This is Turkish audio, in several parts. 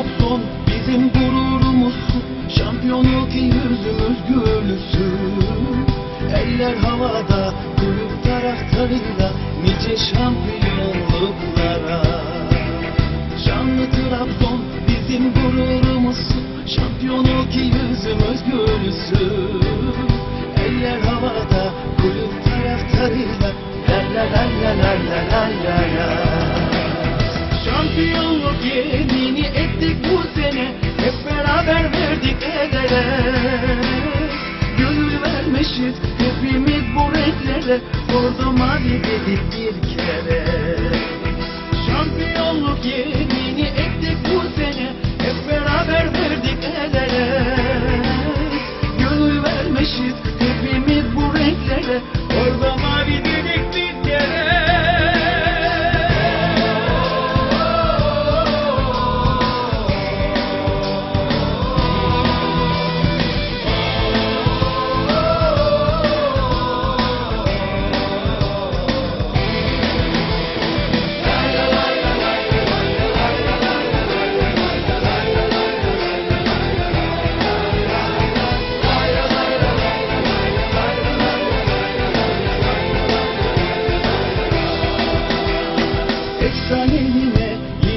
Trabzon bizim gururumuzsun Şampiyonluk yüzümüz gülsün Eller havada kulüp taraftarıyla Nice şampiyonluklara Şanlı Trabzon bizim gururumuzsun Şampiyonluk yüzümüz gülsün Eller havada kulüp taraftarıyla La la la la la la la la ele Gönül vermişiz hepimiz bu renklere Bordo mavi dedik bir kere. Şampiyonluk yemini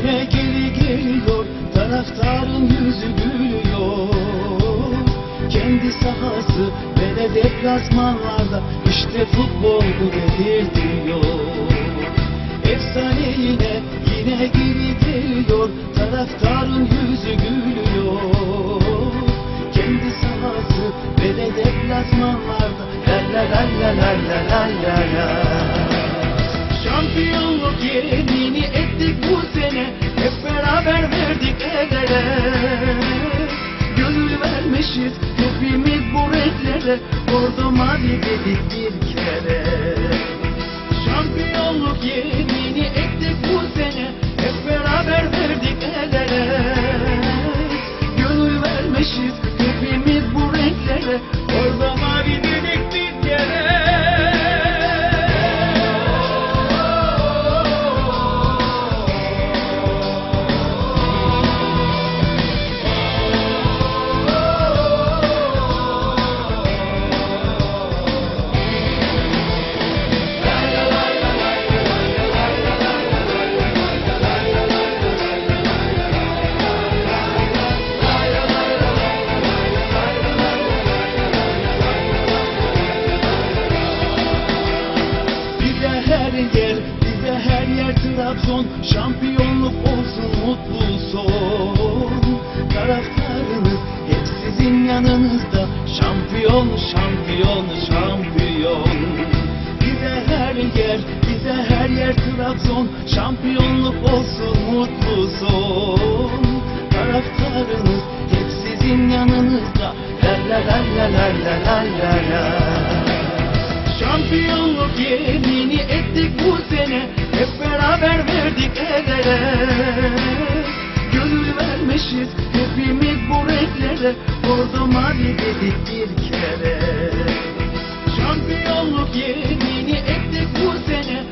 yine geri geliyor Taraftarın yüzü gülüyor. Kendi sahası ve de işte futbol bu dedirtiyor Efsane yine yine geri geliyor Taraftarın yüzü gülüyor. Kendi sahası ve renklere Bordo mavi dedik bir kere. Şampiyonluk yemini ettik bu sene Hep beraber verdik el ele. Gönül vermişiz hepimiz bu renklere Bordo son Şampiyonluk olsun mutlu son. Taraftarınız hep sizin yanınızda. Şampiyon, şampiyon, şampiyon. Bize her yer, bize her yer Trabzon. Şampiyonluk olsun mutlu son. Taraftarınız hep sizin yanınızda. La la la la la la la la Şampiyonluk yerini ettik bu sene. Hep beraber ve Gönül vermişiz hepimiz bu renklere. Bordo mavi dedik bir kere. Şampiyonluk yemini ettik bu sene